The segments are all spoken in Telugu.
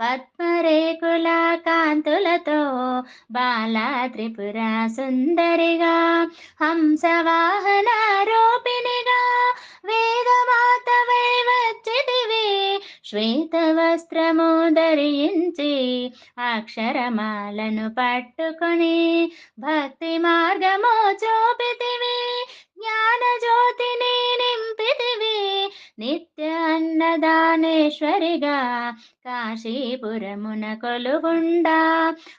పద్మరేకుల కాంతులతో బాలా త్రిపుర సుందరిగా హంసవాహన రూపిణిగా వేదమాతవై వచ్చితివి శ్వేత వస్త్రము ధరించి అక్షరమాలను పట్టుకొని భక్తి మార్గము చూ అన్నదానేశ్వరిగా కాశీపురమున కొలుగుండా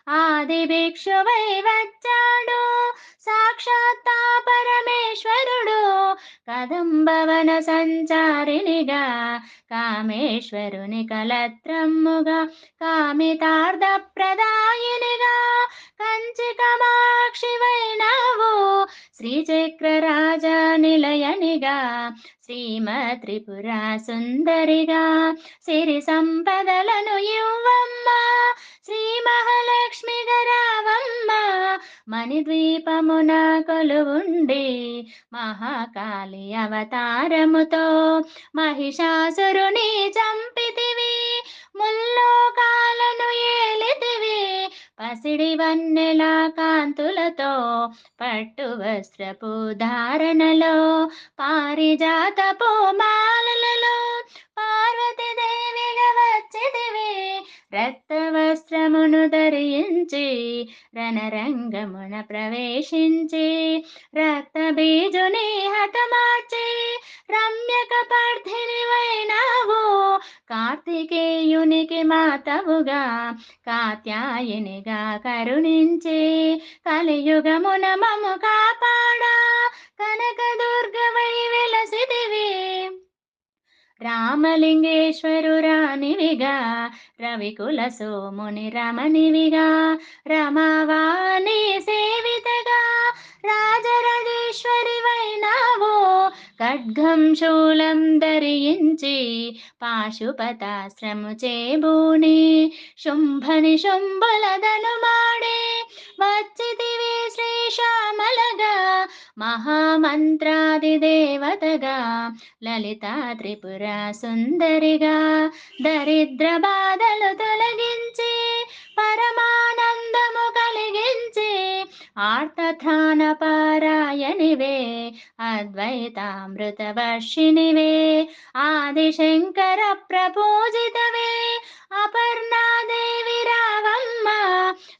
ఆది భిక్షువై వచ్చాడు. సాక్షాత్ పరమేశ్వరుడు కదంబవన సంచారినిగా కామేశ్వరుని కలత్రమ్ముగా కామితార్థ ప్రదాయినిగా కంచి కమాక్షివైనవు శ్రీచక్ర రాజా నిలయనిగా శ్రీమ త్రిపుర సుందరిగా సిరి సంపదలను ఇవ్వమ్మ శ్రీ మహాలక్ష్మి గరావమ్మ మణిద్వీపమున కొలువుండి మహాకాళి అవతారముతో మహిషాసురు మహిషాసురుని చంపితివి ముల్లోకాలను ఏలితివి పసిడి వన్నెల కాంతులతో పట్టు వస్త్రపు ధారణలో పారిజాతపు మాలలలో పార్వతీదేవిగా వచ్చిదివి రక్త వస్త్రమును ధరించి రణరంగమున ప్రవేశించి రక్త బీజుని హతమార్చి రమ్యక పార్థిని కార్తికేయునికి మాతవుగా కాత్యాయనిగా కరుణించి కలియుగమున మము కాపాడా కనక దుర్గవై వెలసిదివి రామలింగేశ్వరు రానివిగా రవికుల సోముని రమనివిగా రమావాణి సేవితగా ఖడ్గం శూలం ధరించి పాశుపతాశ్రము చేబూని శుంభని శుంభలదను మాడే వచ్చితివి శ్రీశ్యామలగా మహామంత్రాదిదేవతగా లలిత త్రిపుర సుందరిగా దరిద్ర బాధలు తొలగించి పరమానందము కలిగించి ఆర్తధాన పారాయణివే అద్వైతామృత వర్షిణివే ఆదిశంకర ప్రపూజితవే అపర్ణ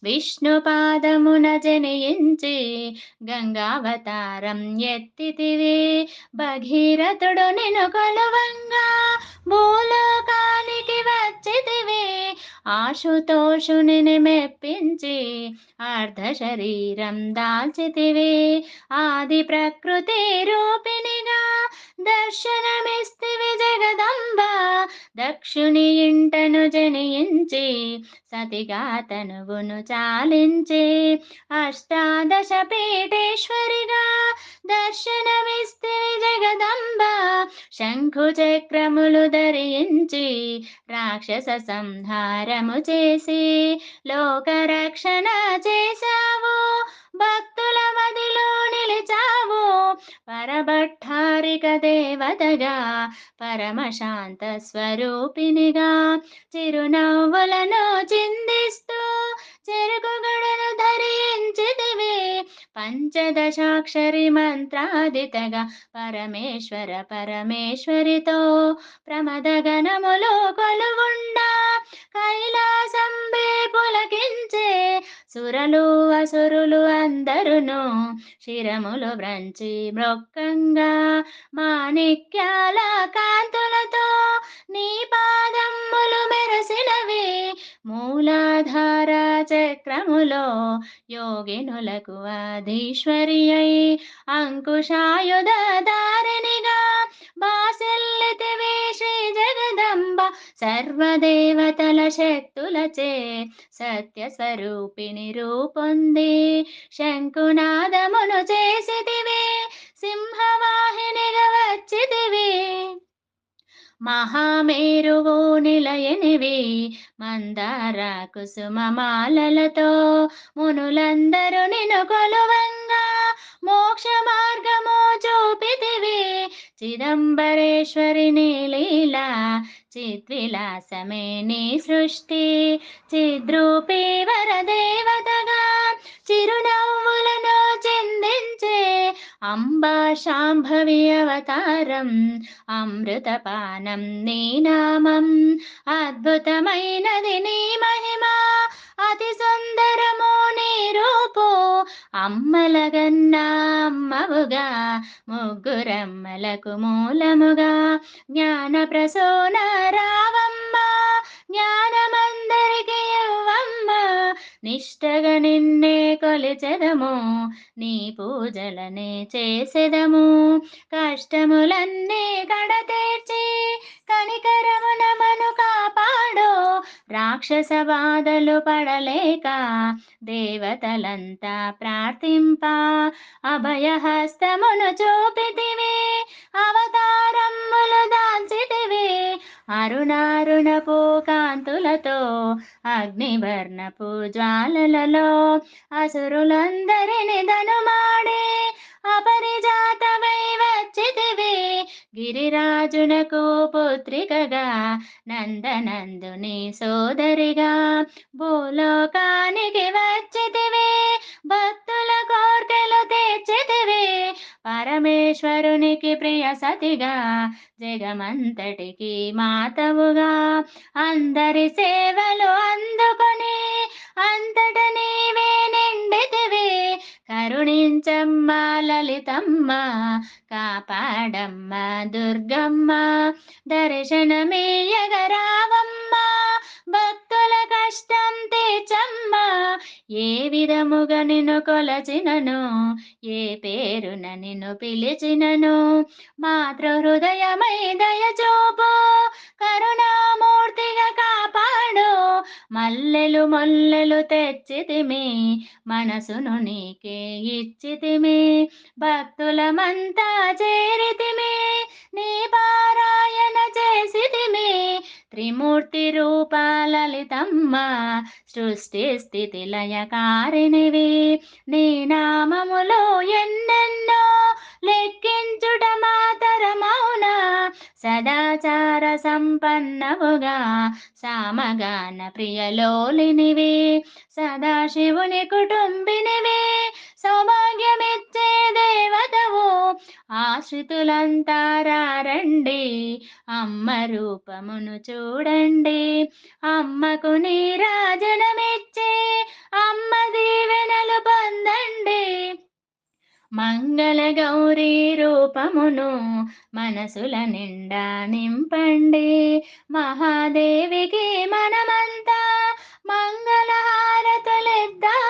విష్ణు పాదమున జనయించి గంగావతారం ఎత్తితివే. భగీరథుడు నిను కొలవంగా భూలోకానికి వచ్చితివి. ఆశుతోషుని మెప్పించి అర్ధ శరీరం దాల్చితివి. ఆది ప్రకృతి రూపిణిగా దర్శనమిస్తివి జగదంబ. దక్షుని ఇంటను జనించి సతిగా తనువును చాలించి. అష్టాదశ పీఠేశ్వరిగా దర్శనమిస్తే జగదంబ శంఖు చక్రములు ధరించి రాక్షస సంహారము చేసి లోక రక్షణ చేశావు. భక్తుల మదిలో నిలిచావు. పరభట్టారిక దేవతగా పరమశాంత స్వరూపినిగా చిరునవ్వులను చిందిస్తూ చెరుకుగడను ధరించితివి. పంచదశాక్షరి మంత్రాదితగా పరమేశ్వర పరమేశ్వరితో ప్రమదగణములో కొలువుండా. కైలాసంబే పులకించే సురలు అసురులు అందరును శిరములు వ్రంచి మృక్కంగా మాణిక్యాల కాంతులతో నీ పాదమ్ములు మెరసినవి మూలాధార చక్రములో యోగినులకు అధీశ్వరి అయి అంకుశాయుధ ధారిణిగా బాసెల్లితివి శ్రీ జగదంబ సర్వదేవతల శక్తులచే సత్య స్వరూపిణి రూపొంది. శంకునాదమును చేసితివి సింహవాహినిగా వచ్చితివి మహామేరువు నిలయనివి మందార కుసుమమాలలతో మునులందరూ నిన్ను కొలువంగా. మోక్ష మార్గము చూపితివి చిదంబరేశ్వరిని లీలా చిద్విలాసమే నీ సృష్టి చిద్రూపి వరదేవతగా చిరునవ్వులను చిందించే అంబా శాంభవి అవతారం అమృతపానం నీ నామం. అద్భుతమైనది నీ మహిమ అతి సుందరము నీ రూపు. అమ్మలగన్నా అమ్మవుగా ముగ్గురమ్మలకు మూలముగా జ్ఞాన ప్రసోన రావ నిష్టగా నిన్నే కొలిచెదము నీ పూజలనే చేసెదము. కష్టములన్నీ కడతేర్చి కనికరమున మను కాపాడు. రాక్షస బాధలు పడలేక దేవతలంతా ప్రార్థింప. అభయహస్తమును చూపితివి అవతారములు దాల్చితివి. అరుణారుణపు కాంతులతో అగ్నివర్ణపు జ్వాలలలో అసురులందరిని ధనుమాడే అపరిజాతమై వచ్చితివి గిరిరాజునకు పుత్రికగా నందనందుని సోదరిగా భూలోకానికి వచ్చితివి. భక్ పరమేశ్వరునికి ప్రియ సతిగా జగమంతటికి మాతవుగా. అందరి సేవలు అందుకొని అంతట నీవే నిండితివి. కరుణించమ్మ లలితమ్మ కాపాడమ్మ దుర్గమ్మ. దర్శనమేయగరావమ్మ ఏ విధముగా నిన్ను కొలచినను ఏ పేరున నిన్ను పిలిచినను? మాతృ హృదయమై దయచూపు కరుణామూర్తిగా కాపాడు. మల్లెలు మొల్లెలు తెచ్చితిమి మనసును నీకే ఇచ్చితిమి. భక్తులమంతా చేరితిమి నీ పారాయణ చేసితిమి. త్రిమూర్తి రూపాలలితమ్మ సృష్టి స్థితి లయకారినివి నీ నామములో ఎన్నెన్నో లెక్కించుట మాతరమౌన సదాచార సంపన్నవుగా సామగాన ప్రియలోలినివి సదాశివుని కుటుంబినివి సమా ఆశ్రితులంతారండి అమ్మ రూపమును చూడండి. అమ్మకు నీరాజనమిచ్చే అమ్మ దీవెనలు పొందండి. మంగళ గౌరీ రూపమును మనసుల నిండా నింపండి. మహాదేవికి మనమంతా మంగళహారతులిద్దాం.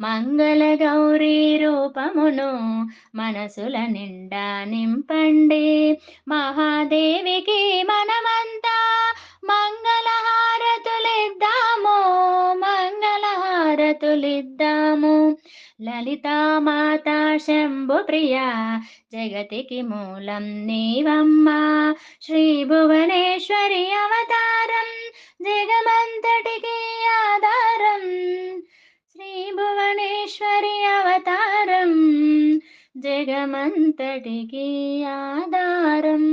మంగళ గౌరీ రూపమును మనసుల నిండా నింపండి. మహాదేవికి మనమంతా మంగళహారతులిద్దాము మంగళహారతులిద్దాము. లలితామాత శంభు ప్రియ జగతికి మూలం నీవమ్మా. శ్రీ భువనేశ్వరి అవతారం జగమంతటికి జగమంతటికి ఆధారం.